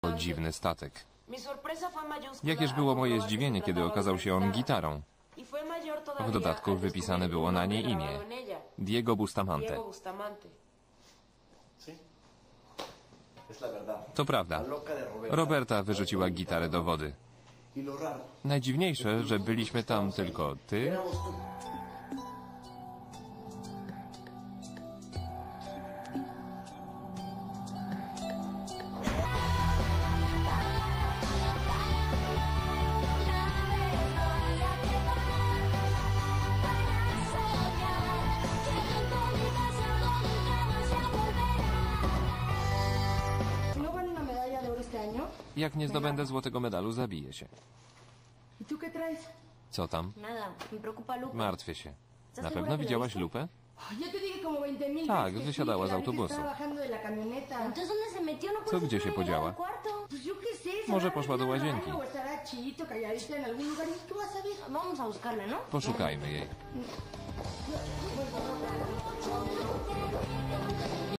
To dziwny statek. Jakież było moje zdziwienie, kiedy okazał się on gitarą. Y W dodatku wypisane było na niej imię. Diego Bustamante. To prawda. Roberta. Wyrzuciła gitarę do wody. Y Najdziwniejsze, że byliśmy tam tylko ty, jak nie zdobędę złotego medalu, zabiję się. ¿y tú qué traes? Co tam? Nada, me preocupa Luca. Martwię się. ¿Estás Na pewno widziałaś lupę? Ay, ya te dije como 20 mil Tak, wysiadała z autobusu. estaba bajando de la camioneta. Entonces, ¿dónde se metió? No Co, gdzie się podziała? cuarto. Pues yo qué sé. se Może habrá poszła do metido al łazienki. baño O estará chito, calladita en algún lugar. ¿Y tú vas a ver? Vamos a buscarla, ¿no? Poszukajmy jej.